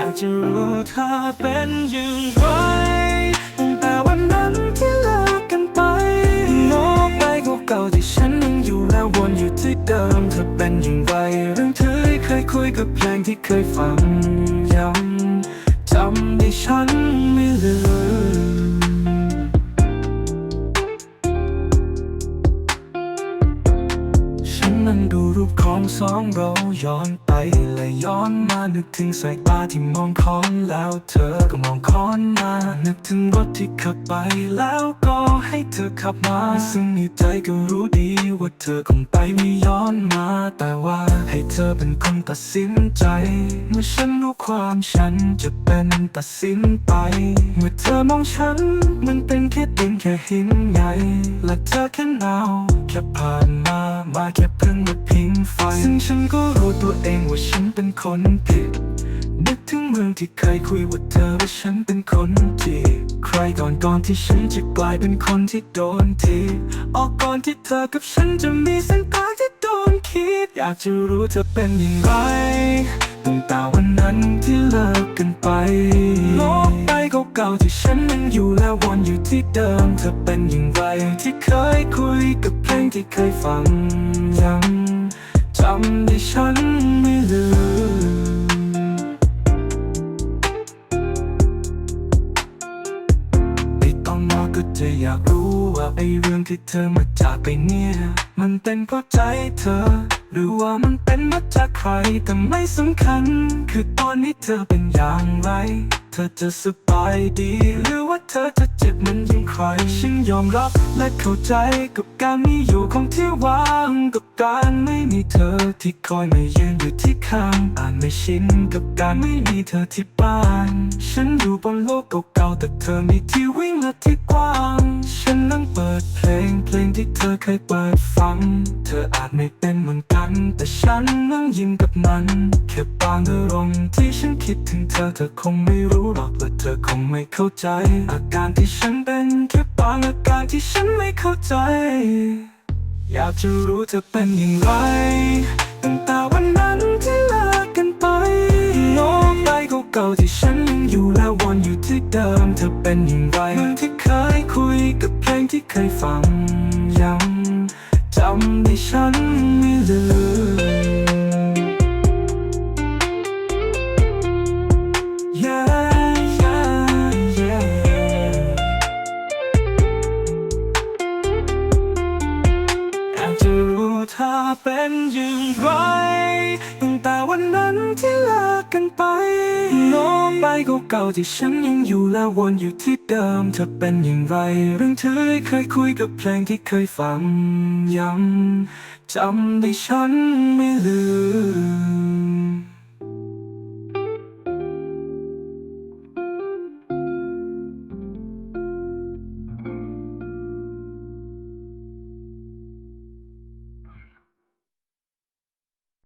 อยากจะรู้เธอเป็นอย่างไรตั้งแต่วันนั้นที่เลิกกันไปโลกใบเก่าๆที่ฉันยังอยู่แล้ววนอยู่ที่เดิมเธอเป็นอย่างไรเรื่องเธอเคยคุยกับเพลงที่เคยฟังย้ำจำได้ฉัน ของสองเราย้อนไปและย้อนมานึกถึงสายตาที่มองค้อนแล้วเธอก็มองค้อนมา นึกถึงรถที่ขับไปแล้วก็ให้เธอขับมา ซึ่งในใจก็รู้ดีว่าเธอคงไปไม่ย้อนมา แต่ว่าให้เธอเป็นคนตัดสินใจ เมื่อฉันรู้ความฉันจะเป็นตัดสินไป เมื่อเธอมองฉันมันเป็นแค่ดินแค่หินใหญ่และเธอแค่หนาวแค่ผ่านมา มาแค่เพิ่งมาพิงไฟ ซึ่งฉันก็รู้ตัวเองว่าฉันเป็นคนผิด นึกถึงเมืองที่เคยคุยว่าเธอว่าฉันเป็นคนจีบใครก่อนก่อนที่ฉันจะกลายเป็นคนที่โดนทีออกก่อนที่เธอกับฉันจะมีเส้นทางที่โดนคิด อยากจะรู้เธอเป็นอย่างไรตั้งแต่วันนั้นที่เลิกกันไปโล เก่าที่ฉันยังอยู่แล้ววนอยู่ที่เดิม เธอเป็นอย่างไรที่เคยคุยกับเพลงที่เคยฟังยังจำได้ฉันไม่ลืมไอ้ตอนมาก็จะอยากรู้ว่าไอ้เรื่องที่เธอมาจากไปเนี่ย มันเป็นเพราะใจเธอ หรือว่ามันเป็นมาจากใครแต่ไม่สำคัญ คือตอนนี้เธอเป็นอย่างไร เธอจะสบายดี หรือว่าเธอจะเจ็บเหมันยิ่งใครฉันยอมรับและเข้าใจกับการมีอยู่ของที่ว่า กับการไม่มีเธอที่คอยมายืนอยู่ที่ข้างอ่านไม่ชินกับการไม่มีเธอที่บ้าน ฉันอยู่บนโลกเก่าๆแต่เธอมีที่วิ่งและที่กว้าง ฉันนั่งเปิดเพลงเพลงที่เธอเคยเปิดฟัง เธออาจไม่เป็นเหมือนกัน แต่ฉันนั่งยิ้มกับมันแค่บางอารมณ์ที่ฉันคิดถึงเธอเธอคงไม่รู้หรอกและเธอคงไม่เข้าใจ อาการที่ฉันเป็นแค่บางอาการที่ฉันไม่เข้าใจ อยากจะรู้เธอเป็นอย่างไร ตั้งแต่วันนั้นที่เลิกกันไปโลกใบเก่าๆที่ฉันยังอยู่และวนอยู่ที่เดิมเธอเป็นอย่างไรเมื่อที่เคยคุยกับเพลงที่เคยฟังยังจำในฉันไม่ลืม เธอเป็นอย่างไรตั้งแต่วันนั้นที่เลิกกันไปโลกใบเก่าๆที่ฉันยังอยู่แล้ววนอยู่ที่เดิมเธอเป็นอย่างไร เรื่องเธอเคยคุยกับเพลงที่เคยฟังยังจำได้ฉันไม่ลืม